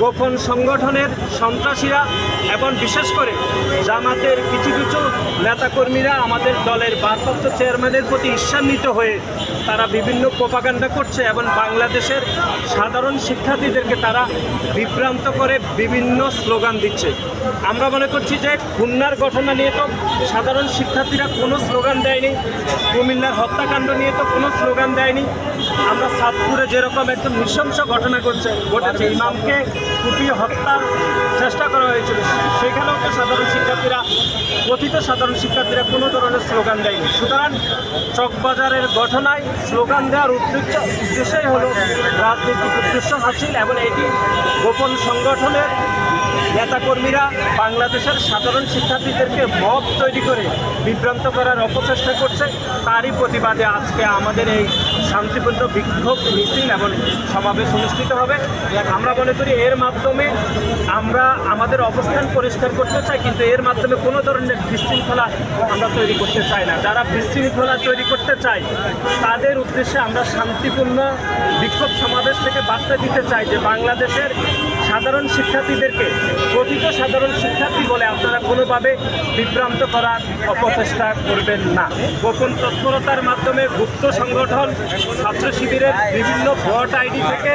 গোপন সংগঠনের সন্ত্রাসীরা এবং বিশেষ করে জামাতের কিছু কিছু নেতাকর্মীরা আমাদের দলের ভারপ্রাপ্ত চেয়ারম্যানের প্রতি ঈর্ষান্বিত হয়ে তারা বিভিন্ন প্রপাগান্ডা করছে এবং বাংলাদেশের সাধারণ শিক্ষার্থীদেরকে তারা বিভ্রান্ত করে বিভিন্ন স্লোগান দিচ্ছে। আমরা মনে করছি যে খুলনার ঘটনা নিয়ে তো সাধারণ শিক্ষার্থীরা কোনো স্লোগান দেয়নি, কুমিল্লার হত্যাকাণ্ড নিয়ে তো কোনো স্লোগান দেয়নি। আমরা সাতপুরে যেরকম একদম নৃশংস ঘটনা করছে ঘটেছে। ইমামকে কুপিয়ে হত্যার চেষ্টা করা হয়েছিল। সেখানেও তো সাধারণ শিক্ষার্থীরা, কথিত সাধারণ শিক্ষার্থীরা কোনো ধরনের স্লোগান দেয়নি। সুতরাং চকবাজারের ঘটনায় স্লোগান দেওয়ার উদ্দেশ্য উদ্দেশ্যই হলো রাজনৈতিক উদ্দেশ্য হাসিল এবং এটি গোপন সংগঠনের নেতাকর্মীরা বাংলাদেশের সাধারণ শিক্ষার্থীদেরকে মব তৈরি করে বিভ্রান্ত করার অপচেষ্টা করছে। তারই প্রতিবাদে আজকে আমাদের এই শান্তিপূর্ণ বিক্ষোভ মিছিল এবং সমাবেশ অনুষ্ঠিত হবে। আমরা মনে করি এর মাধ্যমে আমরা আমাদের অবস্থান পরিষ্কার করতে চাই, কিন্তু এর মাধ্যমে কোনো ধরনের বিশৃঙ্খলা আমরা তৈরি করতে চাই না। যারা বিশৃঙ্খলা তৈরি করতে চায়, তাদের উদ্দেশ্যে আমরা শান্তিপূর্ণ বিক্ষোভ সমাবেশ থেকে বার্তা দিতে চাই যে বাংলাদেশের সাধারণ শিক্ষার্থীদেরকে প্রকৃত সাধারণ শিক্ষার্থী বলে আপনারা কোনোভাবে বিভ্রান্ত করার অপচেষ্টা করবেন না। গোপন তৎপরতার মাধ্যমে গুপ্ত সংগঠন, ছাত্র শিবিরের বিভিন্ন ভোট আইডি থেকে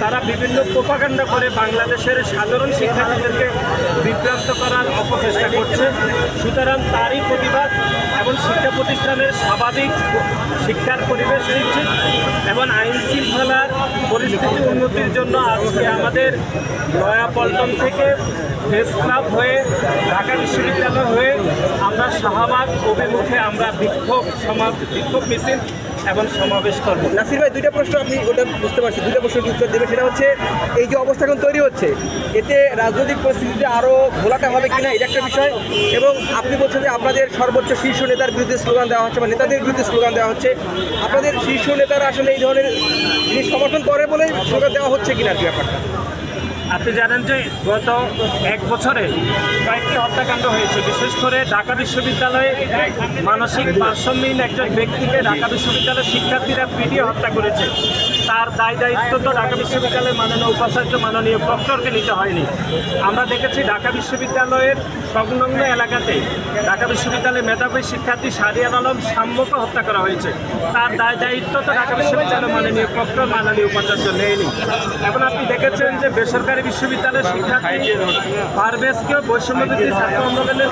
তারা বিভিন্ন প্রোপাগান্ডা করে বাংলাদেশের সাধারণ শিক্ষার্থীদেরকে বিভ্রান্ত করার অপচেষ্টা করছে। সুতরাং তারই প্রতিবাদ এবং শিক্ষা প্রতিষ্ঠানের স্বাভাবিক শিক্ষার পরিবেশ নিশ্চিত এবং আইন শৃঙ্খলার পরিস্থিতি উন্নতির জন্য আজকে আমাদের নয়াপল্টন থেকে প্রেস ক্লাব হয়ে, ঢাকা বিশ্ববিদ্যালয় হয়ে আমরা শাহবাগ অভিমুখে আমরা বিক্ষোভ সমাজ বিক্ষোভ মিছিল এবং সমাবেশ করব। নাসির ভাই, দুইটা প্রশ্ন আপনি ওটা বুঝতে পারছি, দুইটা প্রশ্নের উত্তর দেবে। সেটা হচ্ছে, এই যে অবস্থা এখন তৈরি হচ্ছে, এতে রাজনৈতিক পরিস্থিতিতে আরও ঘোলাটা হবে কিনা, এটা একটা বিষয়। এবং আপনি বলছেন যে আপনাদের সর্বোচ্চ শীর্ষ নেতার বিরুদ্ধে স্লোগান দেওয়া হচ্ছে বা নেতাদের বিরুদ্ধে স্লোগান দেওয়া হচ্ছে। আপনাদের শীর্ষ নেতারা আসলে এই ধরনের জিনিস সমর্থন করে বলে স্লোগান দেওয়া হচ্ছে কিনা ব্যাপারটা? আপনি জানেন যে গত এক বছরে কয়েকটি হত্যাকাণ্ড হয়েছে। বিশেষ করে ঢাকা বিশ্ববিদ্যালয়ে মানসিক ভারসাম্যহীন একজন ব্যক্তিকে ঢাকা বিশ্ববিদ্যালয়ের শিক্ষার্থীরা পিটিয়ে হত্যা করেছে। তার দায় দায়িত্ব তো ঢাকা বিশ্ববিদ্যালয়ের মাননীয় উপাচার্য মাননীয় প্রক্টরকে নিতে হয়নি। আমরা দেখেছি ঢাকা বিশ্ববিদ্যালয়ের সংলগ্ন এলাকাতে ঢাকা বিশ্ববিদ্যালয়ের মেধাবী শিক্ষার্থী সারিয়ান আলম সাম্যকে হত্যা করা হয়েছে। তার দায় দায়িত্ব তো ঢাকা বিশ্ববিদ্যালয়ের মাননীয় প্রক্টর, মাননীয় উপাচার্য নেয়নি। এখন আপনি দেখেছেন যে বেসরকারি বিশ্ববিদ্যালয়ের শিক্ষার্থী পারভেজকেও বৈষম্যবৃত্তি ছাত্র আন্দোলনের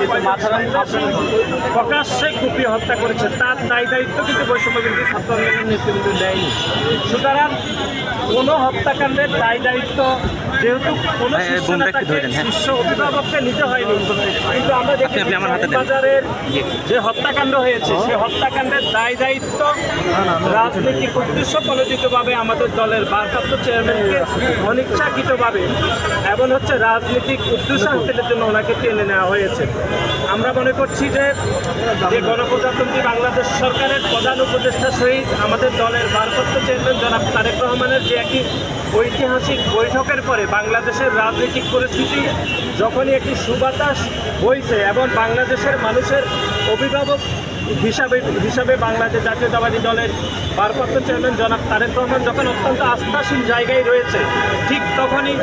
প্রকাশ্যে কুপিয়ে হত্যা করেছে। তার দায় দায়িত্ব কিন্তু বৈষম্যবৃত্তি ছাত্র আন্দোলনের নেতৃবৃন্দ দেয়নি। সুতরাং কোনো হত্যাকাণ্ডের দায় দায়িত্ব যেহেতু কোনো হ্যাঁ, ধরে দেন, হ্যাঁ। অভিভাবককে নিতে হয়নি। কিন্তু আমরা দেখি। বাজারের যে হত্যাকাণ্ড হয়েছে সেই হত্যাকাণ্ডের দায় দায়িত্ব রাজনৈতিক উদ্দেশ্য প্রণোদিতভাবে আমাদের দলের ভারপ্রাপ্ত চেয়ারম্যানকে অনিচ্ছাকৃতভাবে এবং হচ্ছে রাজনৈতিক উদ্দেশ্য হাসিলের জন্য ওনাকে টেনে নেওয়া হয়েছে। আমরা মনে করছি যে যে গণপ্রজাতন্ত্রী বাংলাদেশ সরকারের প্রধান উপদেষ্টা সহিত আমাদের দলের ভারপ্রাপ্ত চেয়ারম্যান জনাব তারেক রহমানের যে একটি ঐতিহাসিক বৈঠকের পরে বাংলাদেশের রাজনৈতিক পরিস্থিতি যখনই একটি সুবাতাস বইছে এবং বাংলাদেশের মানুষের অভিভাবক হিসাবে হিসাবে বাংলাদেশ জাতীয়তাবাদী দলের ভারপ্রাপ্ত চেয়ারম্যান জনাব তারেক রহমান যখন অত্যন্ত আস্থাশীল জায়গায় রয়েছে, ঠিক তখনই